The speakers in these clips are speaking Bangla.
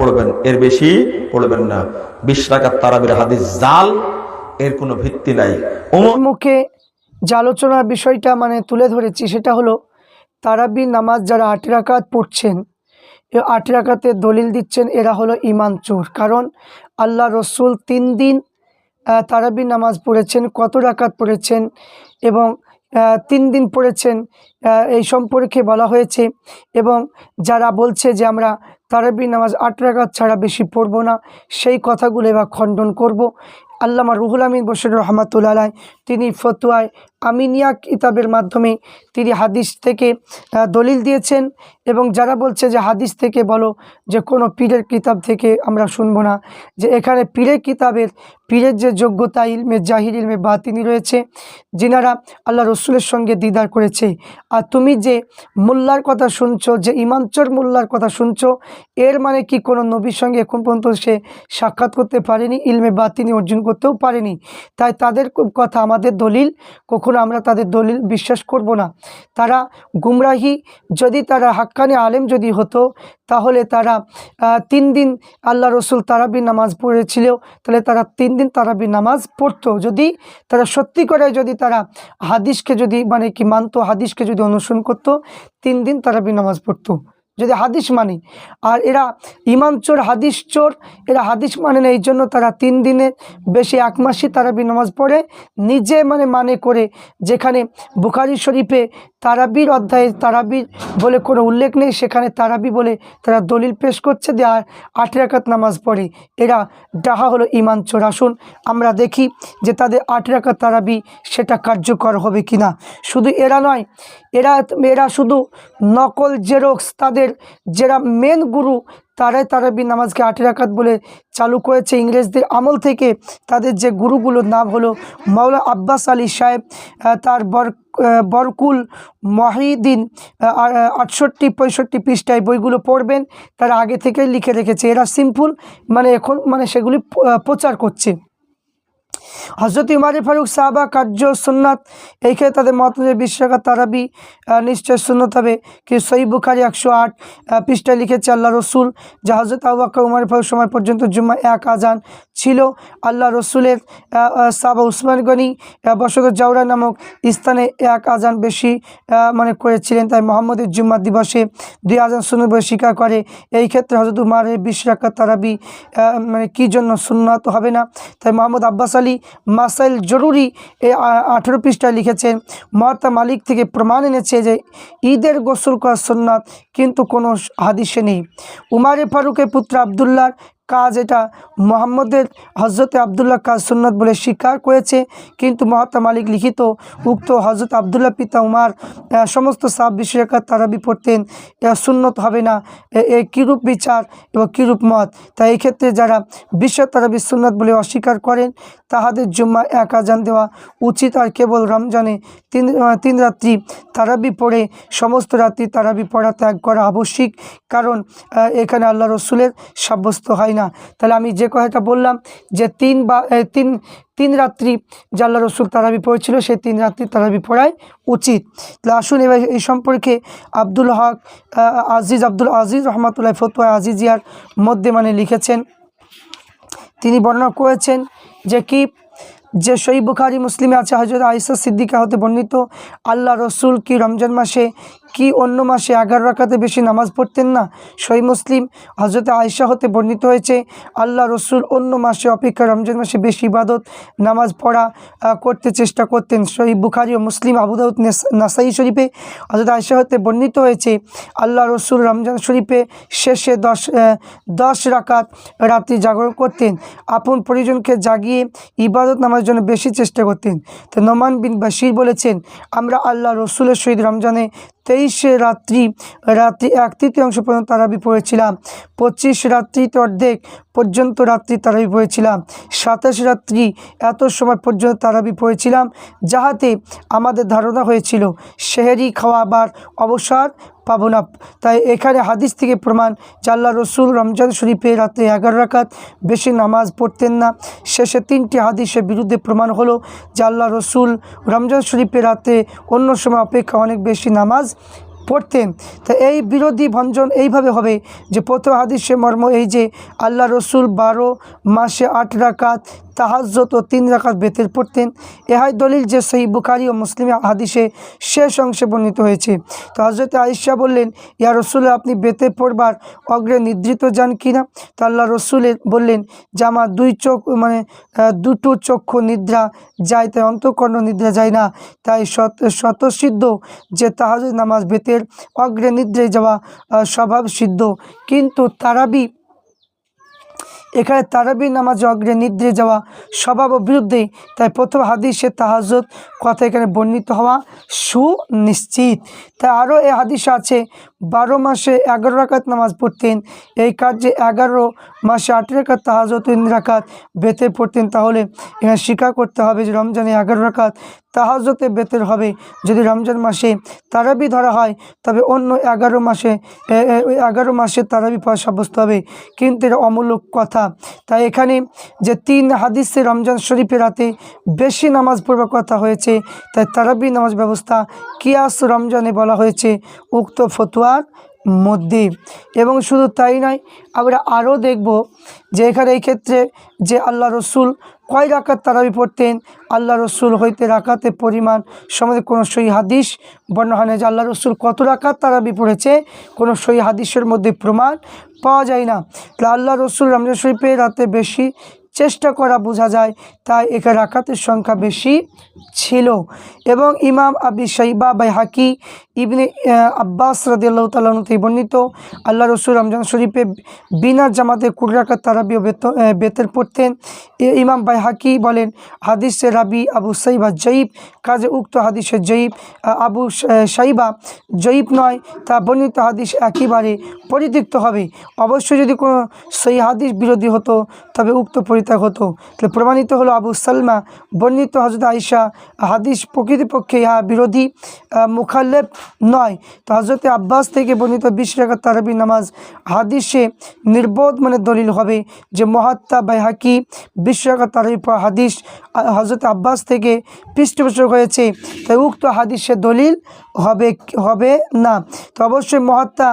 পড়বেন, এর বেশি পড়বেন না। বিশ রাকাত তারাবির হাদিস জাল, এর কোনো ভিত্তি নাই। মুখে যে আলোচনার বিষয়টা মানে তুলে ধরেছি, সেটা হলো তারাবি নামাজ যারা আট রাকাত পড়ছেন আট রাকাতের দলিল দিচ্ছেন, এরা হলো ইমান চোর। কারণ আল্লাহ রসুল তিন দিন তারাবি নামাজ পড়েছেন, কত রাকাত পড়েছেন এবং তিন দিন পড়েছেন এই সম্পর্কে বলা হয়েছে এবং যারা বলছে যে আমরা তারাবি নামাজ আট রাকাত ছাড়া বেশি পড়ব না। সেই কথাগুলো এবার খণ্ডন করব। আল্লামা রুহুল আমিন বসির রহমাতুল্লাহ তিনি ফতুয়ায় আমিনিয়া কিতাবের মাধ্যমে তিনি হাদিস থেকে দলিল দিয়েছেন এবং যারা বলছে যে হাদিস থেকে বলো যে কোনো পীরের কিতাব থেকে আমরা শুনব না, যে এখানে পীরের কিতাবের, পীরের যে যোগ্যতা ইলমে জাহির, ইলমে বাতিনি রয়েছে, যিনারা আল্লাহ রসুলের সঙ্গে দিদার করেছে। আর তুমি যে মোল্লার কথা শুনছো, যে ইমামচর মোল্লার কথা শুনছো, এর মানে কি কোনো নবীর সঙ্গে এখন পর্যন্ত সে সাক্ষাৎ করতে পারেনি, ইলমে বাতিনি অর্জন করতেও পারেনি? তাই তাদের কথা আমাদের দলিল কখনো আমরা তাদের দলিল বিশ্বাস করব না। তারা গুমরাহি, যদি তারা হাক্কানি আলেম যদি হতো, তাহলে তারা তিন দিন আল্লাহ রসুল তারাবি নামাজ পড়েছিল, তাহলে তারা তিন দিন তারাবি নামাজ পড়তো। যদি তারা সত্যি করে যদি তারা হাদিসকে যদি মানে কি মানতো, হাদিসকে যদি অনুসরণ করতো, তিন দিন তারাবি নামাজ পড়তো। যদি হাদিস মানে। আর এরা ইমাম চোর, হাদিস চোর, এরা হাদিস মানে না, এই জন্য তারা তিন দিনে বেশি এক মাসই তারাবি নামাজ পড়ে। নিজে মানে মানে করে যেখানে বুখারি শরীফে তারাবির অধ্যায়ে তারাবির বলে কোনো উল্লেখ নেই, সেখানে তারাবি বলে তারা দলিল পেশ করছে যে আর আট রাকাত নামাজ পড়ে। এরা ডাহা হলো ইমান চোর। আসুন আমরা দেখি যে তাদের আট রাকাত তারাবি সেটা কার্যকর হবে কি না শুধু এরা নয়, এরা এরা শুধু নকল জেরক্স তাদের যারা মেন গুরু, তারাই তারাবি নামাজকে আট রাকাত বলে চালু করেছে। ইংরেজদের আমল থেকে তাদের যে গুরুগুলোর নাম হলো মাওলা আব্বাস আলী সাহেব তার বর বরকুল মহিদিন আটষট্টি, পঁয়ষট্টি পৃষ্ঠায় বইগুলো পড়বেন। তারা আগে থেকেই লিখে রেখেছে। এরা সিম্পল মানে এখন মানে সেগুলি প্রচার করছে। হজরত ইমারি ফারুক সাহাবা কার্য সুন্নাত, এই ক্ষেত্রে তাদের মত অনুযায়ী বিশ তারাবি নিশ্চয় সুন্নত হবে। কি সই বুখারি একশো আট পৃষ্ঠায় লিখেছে আল্লাহ রসুল যে হজরত আবাক্কা উমার ফারুক সময় পর্যন্ত জুম্মা এক আজান ছিল আল্লাহ রসুলের সাবা উসমান গনি বসত জাউরা নামক স্থানে এক আজান বেশি মানে করেছিলেন। তাই মোহাম্মদের জুম্মা দিবসে দুই আজান সুন্নত বলে স্বীকার করে। এই ক্ষেত্রে হজরত উমারের বিশ তারাবি মানে কী জন্য সুন্নত হবে না? তাই মোহাম্মদ আব্বাস আলী মাসাইল জরুরি। এই আঠেরো পৃষ্ঠায় লিখেছেন মহাত্মা মালিক থেকে প্রমাণ এনেছে যে ঈদের গোসল করা সুন্নাত, কিন্তু কোনো হাদিসে নেই। উমারে ফারুকের পুত্র আবদুল্লাহর কাজ এটা মোহাম্মদের হজরতে আবদুল্লাহ কাজ সুন্নত বলে স্বীকার করেছে। কিন্তু মহাত্মা মালিক লিখিত উক্ত হজরত আবদুল্লাহ পিতা উমার সমস্ত সাব বিশ্বরেখার তারাবি পড়তেন সুন্নত হবে না, এ- কীরূপ বিচার এবং কীরূপ মত। তাই এই ক্ষেত্রে যারা বিশ্ব তারাবি সুন্নত বলে অস্বীকার করেন, তাহাদের জুম্মা এক আজান দেওয়া উচিত। আর কেবল রমজানে তিন তিন রাত্রি তারাবি পড়ে সমস্ত রাত্রি তারাবি পড়া ত্যাগ করা আবশ্যিক। কারণ এখানে আল্লাহ রসুলের সাব্যস্ত হয় না। তাহলে আমি যে কথাটা বললাম যে তিন বা তিন তিন রাত্রি জাল্লা রসুল তারাবি পড়েছিল, সেই তিন রাত্রি তারাবি পড়াই উচিত। তাহলে আসুন এবার এই সম্পর্কে আব্দুল হক আজিজ, আব্দুল আজিজ রহমতুল্লাহ ফতুয়া আজিজিয়ার মধ্যে মানে লিখেছেন। তিনি বর্ণনা করেছেন যে কি যে সই বুখারি, মুসলিমে আছে হজরত আইসা সিদ্দিকা হতে বর্ণিত, আল্লাহ রসুল কি রমজান মাসে কি অন্য মাসে এগারো রাকাতে বেশি নামাজ পড়তেন না? সই মুসলিম হজরত আয়সা হতে বর্ণিত হয়েছে, আল্লাহ রসুল অন্য মাসে অপেক্ষা রমজান মাসে বেশি ইবাদত, নামাজ পড়া করতে চেষ্টা করতেন। সই বুখারি ও মুসলিম আবুদাউদ নাসাই শরীফে হজরত আয়সা হতে বর্ণিত হয়েছে, আল্লাহ রসুল রমজান শরীফে শেষে দশ দশ রাকাত রাত্রি জাগরণ করতেন। আপন পরিজনকে জাগিয়ে ইবাদত নামার জন্য বেশি চেষ্টা করতেন। তো নোমান বিন বাশির বলেছেন, আমরা আল্লাহ রসুলের শহীদ রমজানে তেইশে রাত্রি রাত্রি এক তৃতীয়াংশ পর্যন্ত তারাবি পড়েছিলাম। পঁচিশ রাত্রিতে অর্ধেক পর্যন্ত রাত্রি তারাবি পড়েছিলাম। সাতাশ রাত্রি এত সময় পর্যন্ত তারাবি পড়েছিলাম, যাহাতে আমাদের ধারণা হয়েছিল, সেহেরি খাওয়া আবার অবসর পাবো না। তাই এখানে হাদিস থেকে প্রমাণ আল্লাহ রসুল রমজান শরীফে রাতে এগারো রাকাত বেশি নামাজ পড়তেন না। শেষে তিনটি হাদিসের বিরুদ্ধে প্রমাণ হলো জাল্লা রসুল রমজান শরীফে রাতে অন্য সময় অপেক্ষা অনেক বেশি নামাজ পড়তেন। তা এই বিরোধী ভঞ্জন এইভাবে হবে যে, প্রথম হাদিসে মর্ম এই যে, আল্লাহ রসুল বারো মাসে আট রাকাত তাহাজ্জত ও তিন রাকাত বেতের পড়তেন। এহাই দলিল যে সেই বুখারি ও মুসলিম হাদিসে শেষ অংশে বর্ণিত হয়েছে। তো হজরত আয়েশা বললেন, ইয়া রসুল, আপনি বেতে পড়বার অগ্রে নিদ্রিত যান কিনা তো আল্লাহ রসুলের বললেন, যে, আমার দুই চোখ মানে দুটো চক্ষু নিদ্রা যায়, তাই অন্তকর্ণ নিদ্রা যায় না। তাই শত, শতসিদ্ধ যে তাহাজ নামাজ বেতের অগ্রে নিদ্রায় যাওয়া স্বভাব সিদ্ধ। কিন্তু তারাবি, এখানে তারাবি নামাজে অগ্রে নিদ্রে যাওয়া স্বভাব বিরুদ্ধে। তাই প্রথম হাদিসে তাহাজত কথা এখানে বর্ণিত হওয়া সুনিশ্চিত। তাই আরও এ হাদিস আছে, বারো মাসে এগারো রাকাত নামাজ পড়তেন, এই কার্যে এগারো মাসে আট রাকাত তাহাজত তিন বেতে পড়তেন। তাহলে এখানে স্বীকার করতে হবে যে রমজানে এগারো রাকাত তাহাজতে বেতের হবে। যদি রমজান মাসে তারাবি ধরা হয়, তবে অন্য এগারো মাসে ওই এগারো মাসে তারাবি পাওয়া সাব্যস্ত হবে। কিন্তু এটা অমূলক কথা। তাই এখানে যে তিন হাদিসে রমজান শরীফের রাতে বেশি নামাজ পড়বার কথা হয়েছে, তাই তারাবি নামাজ ব্যবস্থা কিয়াস রমজানে বলা হয়েছে, উক্ত ফতুয়ার মধ্যে। এবং শুধু তাই নয়, আমরা আরও দেখব যে এখানে এই ক্ষেত্রে যে আল্লাহ রসুল কয় রাকাত তারাবি পড়তেন? আল্লাহ রসুল হইতে রাকাতের পরিমাণ সম্বন্ধে কোনো সই হাদিস না যে আল্লাহ রসুল কত রাকাত তারাবি পড়েছে, কোনো সই হাদিসের মধ্যে প্রমাণ পাওয়া যায় না। তাহলে আল্লাহ রসুল রমজান শরীফে রাতে বেশি চেষ্টা করা বোঝা যায়, তাই এখানে রাকাতের সংখ্যা বেশি ছিল। এবং ইমাম আবি সাইবা বাই হাকি ইবনে আব্বাস রাদিয়াল্লাহু থেকে বর্ণিত আল্লাহ রসুল রমজান শরীফে বিনা জামাতে কুড়ি রাকাত তারাবি ও বেত- বেতের পড়তেন। ইমাম বাই হাকি বলেন হাদিসে রাবি আবু সাইবা জয়ীব কাজে উক্ত হাদিসে জয়ীব আবু সাইবা জয়ীব নয় তা বর্ণিত হাদিস একেবারে পরিত্যক্ত হবে। অবশ্যই যদি কোনো সেই হাদিস বিরোধী হতো তবে উক্ত পরিত্যাগ হতো। তাহলে প্রমাণিত হলো আবু সালমা বর্ণিত হজরত আইসা হাদিস প্রকৃতপক্ষে ইহা বিরোধী আহ, মুখাল্লেব নয়। তো হজরত আব্বাস থেকে বর্ণিত বিশ রাকাত তারাবি নামাজ হাদিসে নির্বোধ মানে দলিল হবে যে মহাত্মা বাইহাকি বিশ রাকাত তারাবি হাদিস হজরত আব্বাস থেকে পৃষ্ঠপোষক হয়েছে। তাই উক্ত হাদিসে দলিল হবে হবে না। তো অবশ্যই মহাত্মা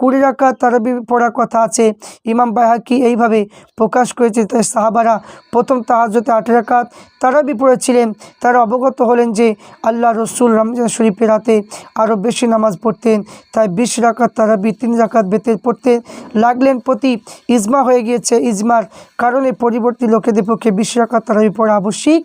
কুড়ি রাকাত তারাবি পড়ার কথা আছে। ইমাম বাইহাকি এইভাবে প্রকাশ করেছে। তাই সাহাবারা প্রথম তাহাজতে আট রাকাত তারাবি পড়েছিলেন। তারা অবগত হলেন যে আল্লাহ রসুল রমজান শরীফের রাতে আরও বেশি নামাজ পড়তেন। তাই বিশ রাকাত তারাবি, তিন রাকাত বেতের পড়তেন। লাগলেন প্রতি ইজমা হয়ে গিয়েছে ইজমার কারণে পরিবর্তী লোকেদের পক্ষে বিশ রাকাত তারাবি পড়া আবশ্যিক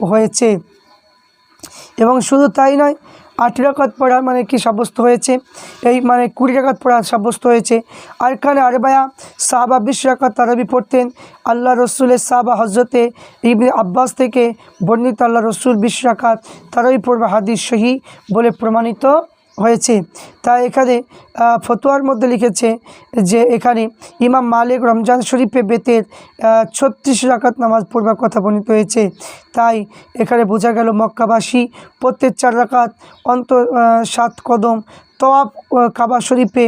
হয়েছে। এবং শুধু তাই নয় আট রাকাত পড়া মানে কি সাব্যস্ত হয়েছে? এই মানে কুড়ি রাকাত পড়া সাব্যস্ত হয়েছে। আর এখানে আরবায়া সাহাবা বিশ রাকাত তারাবি পড়তেন। আল্লাহ রসুলের সাহাবা হজরতে ইবনে আব্বাস থেকে বর্ণিত আল্লাহ রসুল বিশ রাকাত তারাবি পড়বে হাদিস সহি বলে প্রমাণিত হয়েছে। তা এখানে ফতুয়ার মধ্যে লিখেছে যে এখানে ইমাম মালিক রমজান শরীফে বেতের ছত্রিশ রাকাত নামাজ পড়বার কথা বর্ণিত হয়েছে। তাই এখানে বোঝা গেল মক্কাবাসী প্রত্যেক চার রাকাত অন্ত সাত কদম তোয়াব কাবা শরীফে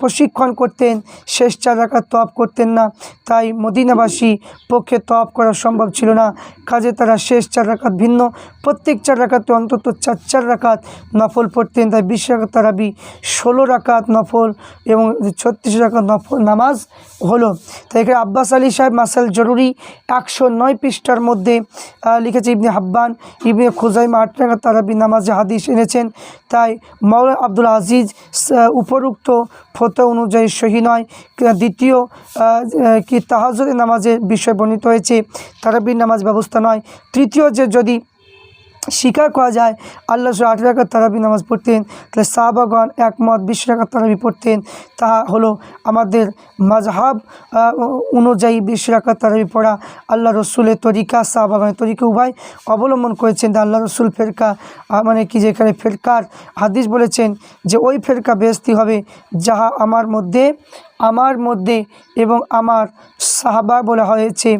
প্রশিক্ষণ করতেন, শেষ চার রাকাত তোয়াব করতেন না। তাই মদিনাবাসী পক্ষে তোয়াব করা সম্ভব ছিল না। কাজে তারা শেষ চার রাকাত ভিন্ন। প্রত্যেক চার রাকাতে অন্তত চার চার রাকাত নফল পড়তেন। তাই বিশ রাকাত তারাবি, ষোলো রাকাত নফল এবং ছত্রিশ রাকাত নফল নামাজ হলো। তাই এখানে আব্বাস আলী সাহেব মাসাল জরুরি একশো নয় পৃষ্ঠার মধ্যে লিখেছে, ইবনে হাব্বান, ইবনে খুজাইমা আট রাকাত তারাবি নামাজে হাদিস এনেছেন। তাই মৌলানা আব্দুল আজিজ উপরুক্ত ফতো অনুযায়ী সহি নয়। দ্বিতীয় কি তাহাজের নামাজের বিষয় বর্ণিত হয়েছে, তারাবির নামাজ ব্যবস্থা নয়। তৃতীয় যে যদি স্বীকার করা যায়। আল্লাহ রসুল আট রাকাত তারাবি নামাজ পড়তেন। তাহলে সাহাবাগণ একমত, বিশ রাকাত তারাবি পড়তেন। তা হলো আমাদের মাজহাব অনুযায়ী বিশ রাকাত তারাবি পড়া আল্লাহ রসুলের তরিকা, সাহাবাগণের তরিকা উভয় অবলম্বন করেছেন। আল্লাহ রসুল ফেরকা মানে কি যেখানে ফেরকার হাদিস বলেছেন যে, ওই ফেরকা বেহস্তি হবে যাহা আমার মধ্যে আমার মধ্যে এবং আমার সাহাবা বলা হয়েছে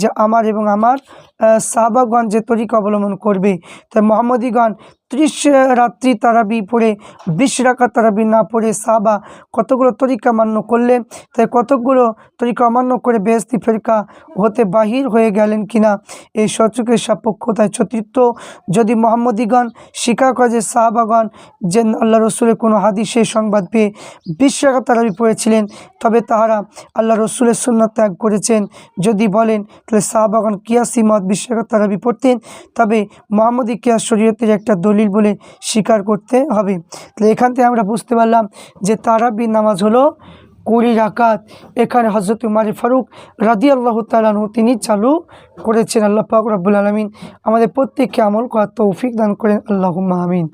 যে, আমার এবং আমার সাহাবাগণ যে তরিকা অবলম্বন করবে তাই মোহাম্মদীগণ ত্রিশ রাত্রি তারাবি পড়ে, বিশ রাখা তারাবি না পড়ে সাহাবা কতগুলো তরিকা মান্য করলেন তাই কতকগুলো তরিকা অমান্য করে বেহস্তি ফেরকা হতে বাহির হয়ে গেলেন কিনা? এই সচকের সাপেক্ষতায় চতুর্থ যদি মোহাম্মদীগণ স্বীকার করে যে সাহাবাগণ, যে আল্লাহ রসুলের কোনো হাদিসে সংবাদ পেয়ে বিশ রাখা তারাবি পড়েছিলেন, তবে তাহারা আল্লাহ রসুলের সুন্নাত ত্যাগ করেছেন। যদি বলেন, তাহলে সাহাবাগন কিয়াসি মত বিশ্বকাপ তারাবি পড়তেন, তবে মোহাম্মদী কিয়াস শরীয়তের একটা দলিল বলে স্বীকার করতে হবে। তাহলে এখান থেকে আমরা বুঝতে পারলাম যে তারাবির নামাজ হলো কুড়ি রাকাত। এখানে হজরত উমারি ফারুক রাদি আল্লাহ তালানহু তিনি চালু করেছেন। আল্লাহ পাক রব্বুল আলমিন আমাদের প্রত্যেককে আমল করার তৌফিক দান করেন। আল্লাহ আমিন।